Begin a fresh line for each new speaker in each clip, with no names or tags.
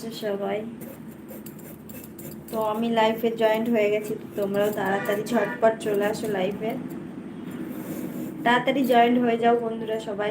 আছো সবাই। তো আমি লাইফে জয়েন্ট হয়ে গেছি তোমরাও তাড়াতাড়ি ঝটপট চলে আসো লাইফে তাড়াতাড়ি জয়েন্ট হয়ে যাও বন্ধুরা সবাই।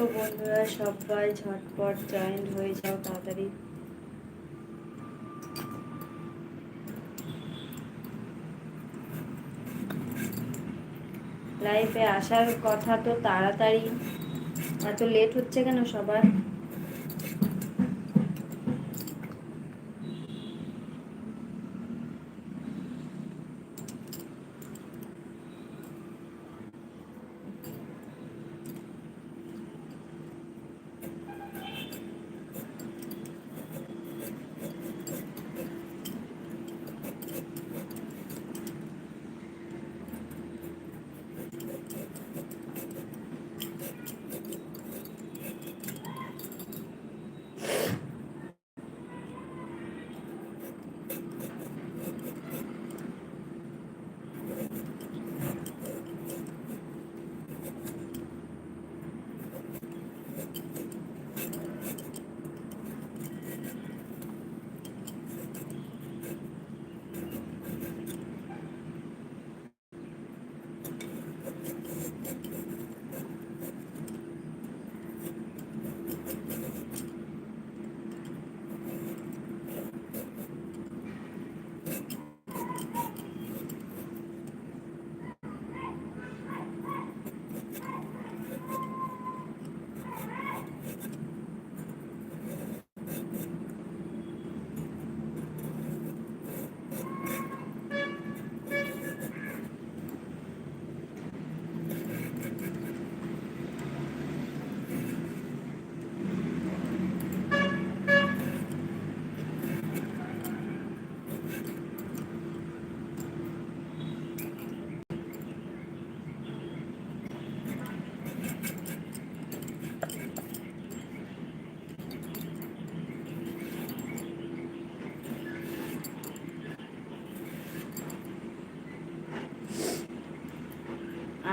তো বন্ধুরা, সবাই ঝটপট জয়েন্ট হয়ে যাও তাড়াতাড়ি। লাইফে আসার কথা তো তাড়াতাড়ি। এত লেট হচ্ছে কেন সবার?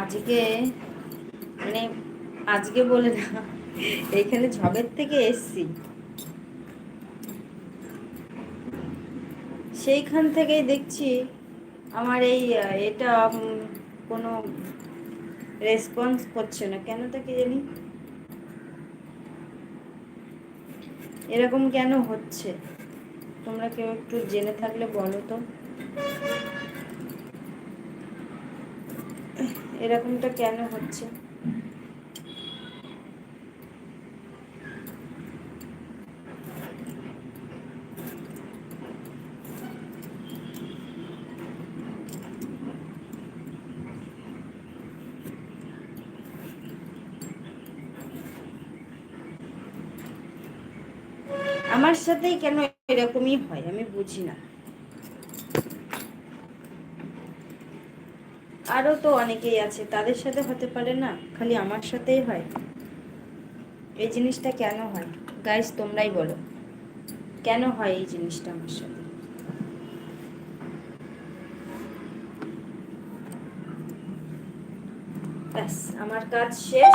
আজকে মানে আজকে বলে না, এইখানে ঝগের থেকে এসছি। সেইখান থেকেই দেখছি আমার এই, এটা কোনো রেসপন্স করছে না। কেন তা কি জানি? এরকম কেন হচ্ছে? তোমরা কেউ একটু জেনে থাকলে বলো তো। এরকমটা কেন হচ্ছে? আমার সাথেই কেন এরকমই হয়? আমি বুঝি না। আরও তো অনেকেই আছে, তাদের সাথে হতে পারে না, খালি আমার সাথেই হয়। এই জিনিসটা কেন হয়? গাইস তোমরাই বলো। কেন হয় এই জিনিসটা আমার সাথে? ব্যাস, আমার কাজ শেষ।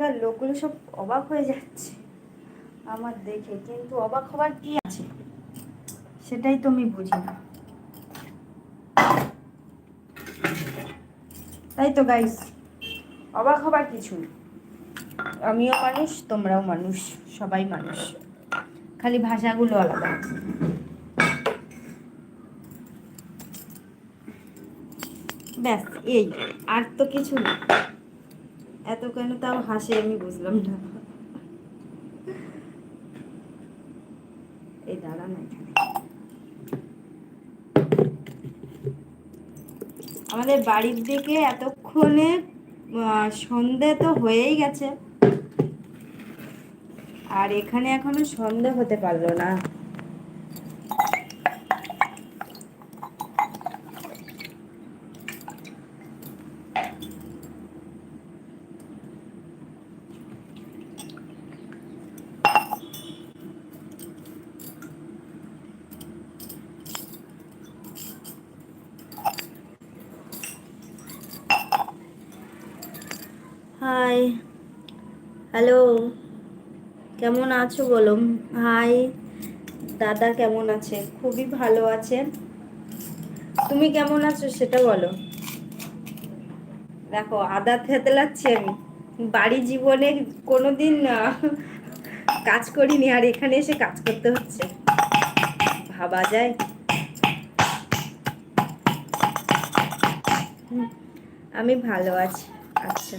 এখানকার লোকগুলো সব অবাক হয়ে যাচ্ছে। আমার দেখে কিন্তু অবাক হবার কি আছে? সেটাই তো আমি বুঝি না। তাই তো গাইস অবাক হবার কিছু আমিও মানুষ, তোমরাও মানুষ, সবাই মানুষ। খালি ভাষাগুলো আলাদা। ব্যাস, এই, আর তো কিছু না এত কেন তাও হাসে আমি বুঝলাম না। এই দাঁড়া না আমাদের বাড়ির দিকে এতক্ষণে সন্ধে তো হয়েই গেছে। আর এখানে এখনও সন্ধে হতে পারল না। হাই হ্যালো কেমন আছো বলো? হাই দাদা কেমন আছে? খুবই ভালো আছে তুমি কেমন আছো সেটা বলো। দেখো, আদা থেতলাচ্ছি আমি। বাড়ি জীবনে কোনোদিন কাজ করিনি, আর এখানে এসে কাজ করতে হচ্ছে। ভাবা যায়। আমি ভালো আছি। আচ্ছা।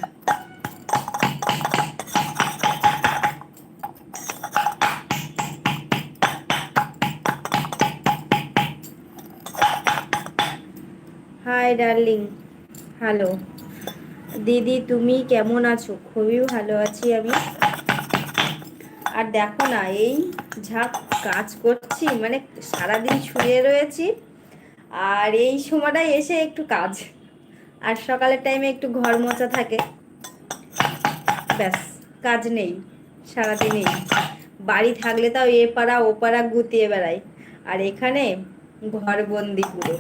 Hi darling. হ্যালো। দিদি, তুমি কেমন আছো? খুবই ভালো আছি আমি। আর দেখো না, এই যা কাজ করছি মানে সারাদিন শুয়ে রয়েছি। আর এই সময়টায় এসে একটু কাজ। আর সকালের টাইমে একটু ঘর মোচা থাকে। ব্যাস, কাজ নেই সারাদিনেই বাড়ি থাকলে তাও এ পাড়া ও পাড়া গুতিয়ে বেড়াই আর এখানে ঘর বন্দি পুরো।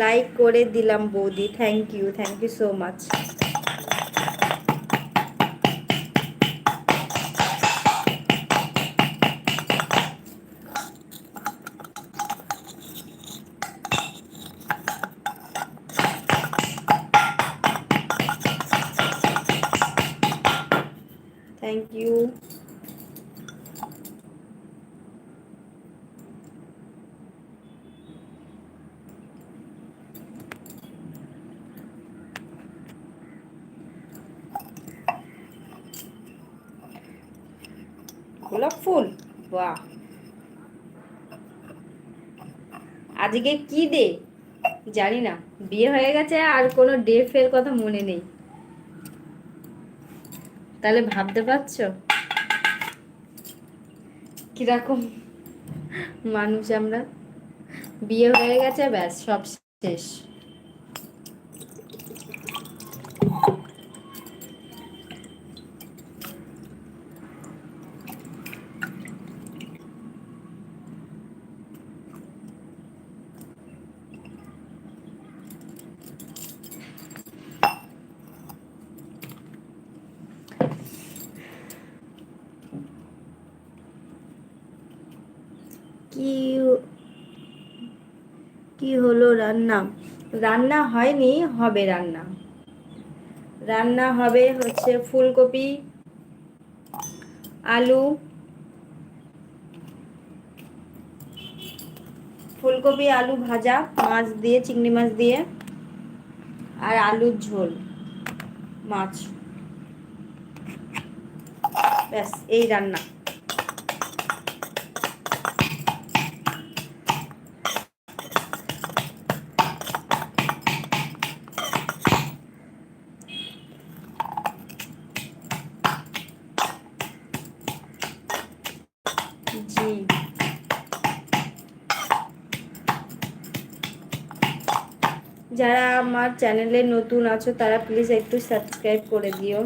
লাইক করে দিলাম বৌদি। Thank you thank you so much আজকে কি দে জানি না। বিয়ে হয়ে গেছে আর কোনো ডে ফের কথা মনে নেই। তাহলে ভাবতে পারছ? কীরকম মানুষ আমরা। বিয়ে হয়ে গেছে, ব্যাস, সব শেষ। কি কি হলো রান্না? রান্না হয়নি, হবে রান্না। রান্না হবে হচ্ছে ফুলকপি, আলু ফুলকপি, আলু ভাজা, মাছ দিয়ে, চিংড়ি মাছ দিয়ে, আর আলুর ঝোল, মাছ। ব্যাস, এই রান্না। জি যারা আমার চ্যানেলে নতুন আছো তারা প্লিজ একটু সাবস্ক্রাইব করে দিও।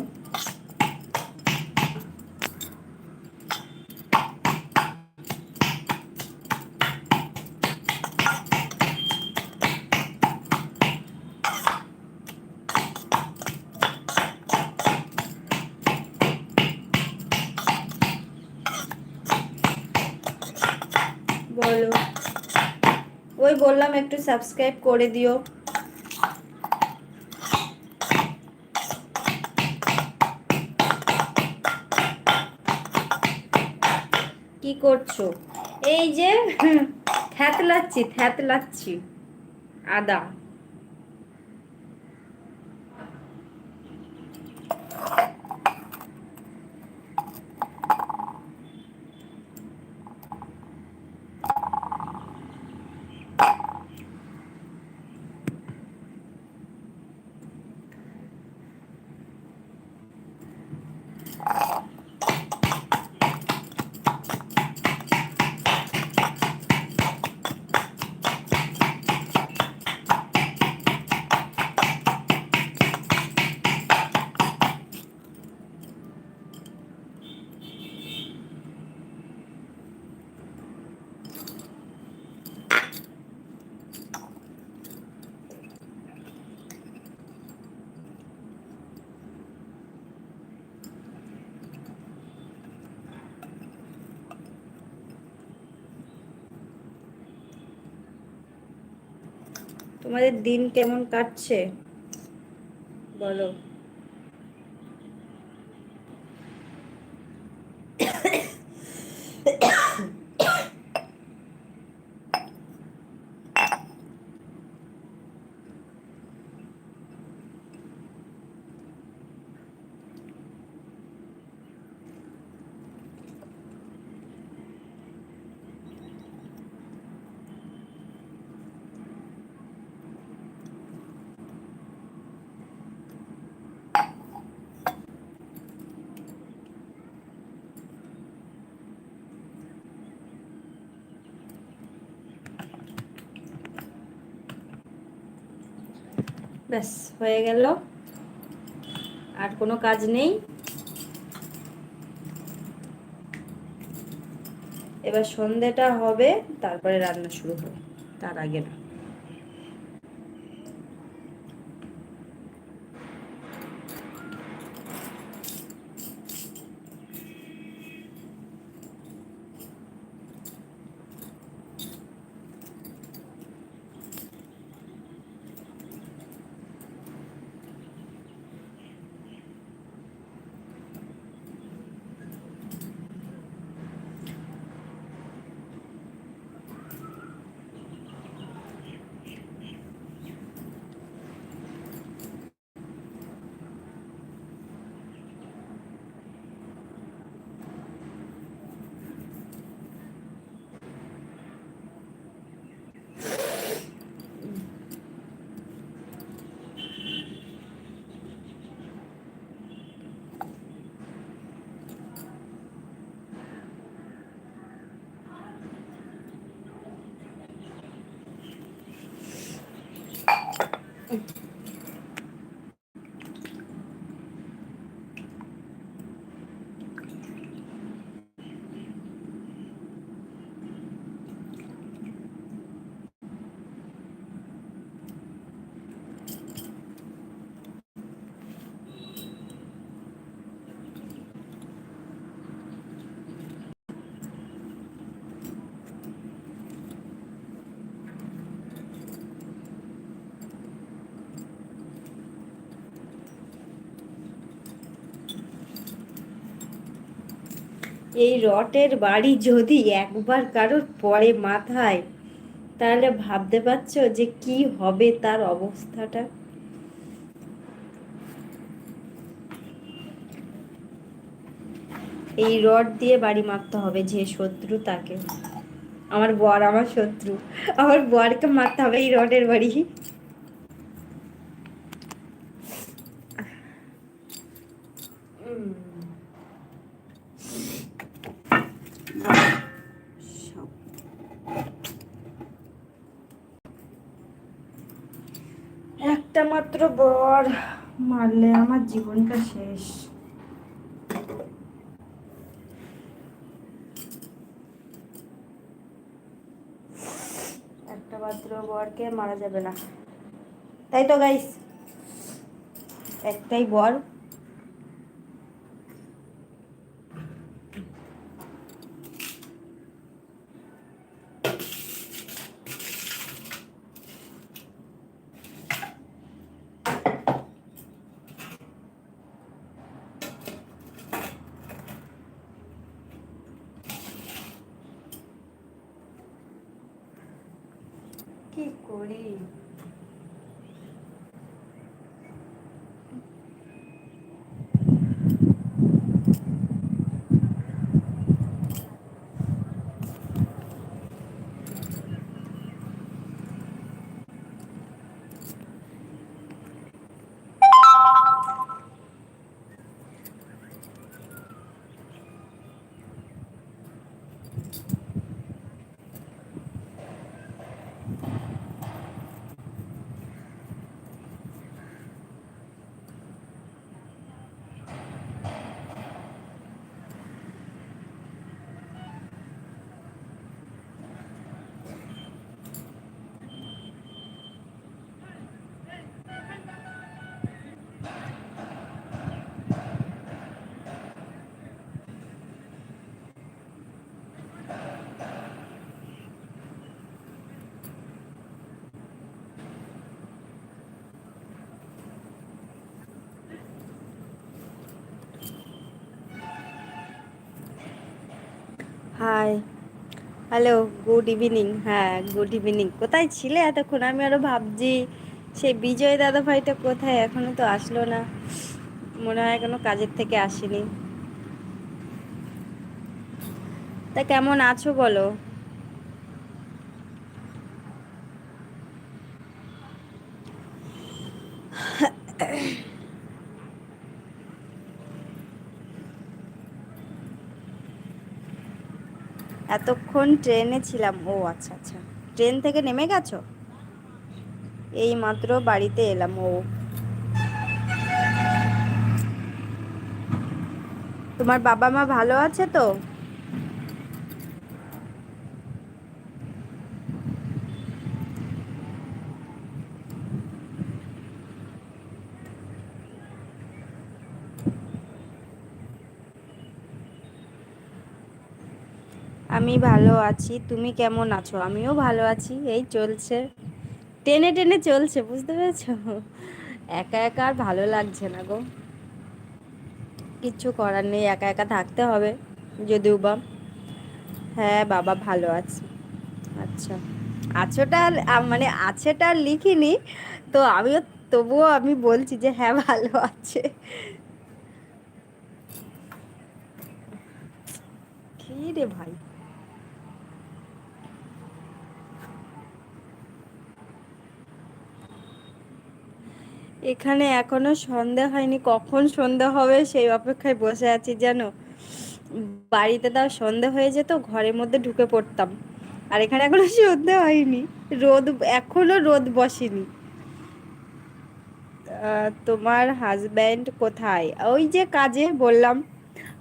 সাবস্ক্রাইব করে দিও। কি করছ? এই যে থ্যাতলাচ্ছি থ্যাতলাচ্ছি। আদা। তোমাদের দিন কেমন কাটছে? বলো। ব্যাস, হয়ে গেল। আর কোনো কাজ নেই। এবার সন্ধেটা হবে, তারপরে রান্না শুরু হবে। তার আগে না। এই রটের বাড়ি যদি একবার কারোর পরে মাথায়, তাহলে ভাবতে পারছ যে কি হবে তার অবস্থাটা? এই রড দিয়ে বাড়ি মারতে হবে যে শত্রু তাকে। আমার বর আমার শত্রু। আমার বরকে মারতে হবে এই রডের বাড়ি। একটা মাত্র বর। মারলে আমার জীবনটা শেষ। একটা মাত্র বরকে মারা যাবে না। তাই তো গাইস একটাই বর করি হাই হ্যালো গুড ইভিনিং হ্যাঁ গুড ইভিনিং কোথায় ছিলে এতক্ষণ? আমি আরও ভাবছি, সেই বিজয় দাদা ভাইটা কোথায়? এখনও তো আসলো না। মনে হয় কোনো কাজের থেকে আসেনি। তা কেমন আছো বলো? এতক্ষণ ট্রেনে ছিলাম। ও আচ্ছা আচ্ছা। ট্রেন থেকে নেমে গেছো? এই মাত্র বাড়িতে এলাম, ও। তোমার বাবা মা ভালো আছে তো? আমি ভালো আছি, তুমি কেমন আছো? আমিও ভালো আছি, এই চলছে। টেনে টেনে চলছে, বুঝতে পেরেছ? একা একা আর ভালো লাগছে না গো। কিচ্ছু করার নেই, একা একা থাকতে হবে, যদিও বা। হ্যাঁ বাবা ভালো আছে। আচ্ছা। আছোটা মানে আছেটা লিখিনি, তো আমিও, তবুও আমি বলছি যে হ্যাঁ ভালো আছে। কি রে ভাই? এখানে এখনও সন্ধে হয়নি। কখন সন্ধে হবে সেই অপেক্ষায় বসে আছি, জানো? বাড়িতে তাও সন্ধে হয়ে যেত, ঘরের মধ্যে ঢুকে পড়তাম। আর এখানে এখনও সন্ধে হয়নি। রোদ, এখনও রোদ বসেনি। তোমার হাজব্যান্ড কোথায়? ওই যে কাজে বললাম।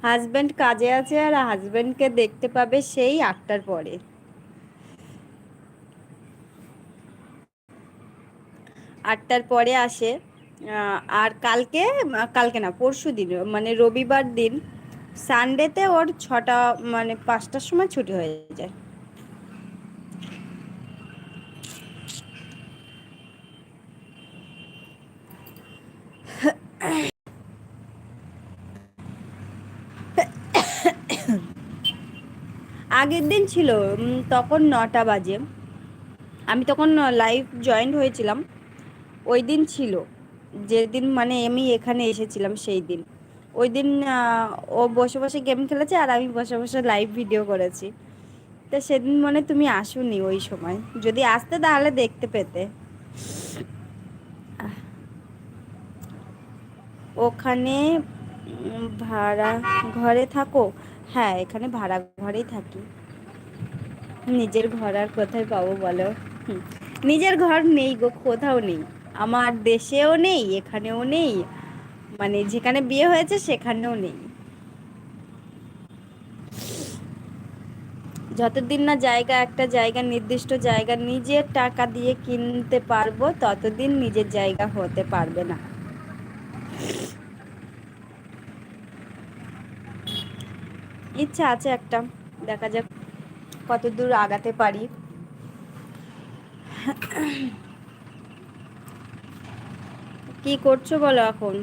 হাজব্যান্ড কাজে আছে আর হাজব্যান্ডকে দেখতে পাবে সেই আটটার পরে। আটটার পরে আসে। আর কালকে কালকে না, পরশু দিন মানে রবিবার দিন সানডেতে ওর ছটা মানে পাঁচটার সময় ছুটি হয়ে যায়। আগের দিন ছিল তখন নটা বাজে। আমি তখন লাইভ জয়েন্ট হয়েছিলাম। ওই দিন ছিল। যেদিন মানে আমি এখানে এসেছিলাম সেই দিন। ওই দিন ও বসে বসে গেম খেলেছে আর আমি বসে বসে লাইভ ভিডিও করেছি। তো সেদিন মনে তুমি আসোনি ওই সময়। যদি আসতে তাহলে দেখতে পেতে। ওখানে ভাড়া ঘরে থাকো? হ্যাঁ এখানে ভাড়া ঘরেই থাকি। নিজের ঘর আর কোথায় পাবো বলো? নিজের ঘর নেই গো, কোথাও নেই। আমার দেশেও নেই, এখানেও নেই মানে যেখানে বিয়ে হয়েছে সেখানেও নেই। যতদিন না জায়গা, একটা জায়গা, নির্দিষ্ট জায়গা নিজের টাকা দিয়ে কিনতে পারব, ততদিন নিজের জায়গা হতে পারবে না। ইচ্ছা আছে একটা, দেখা যাক কত দূর আগাতে পারি। কি করছ বলো এখন?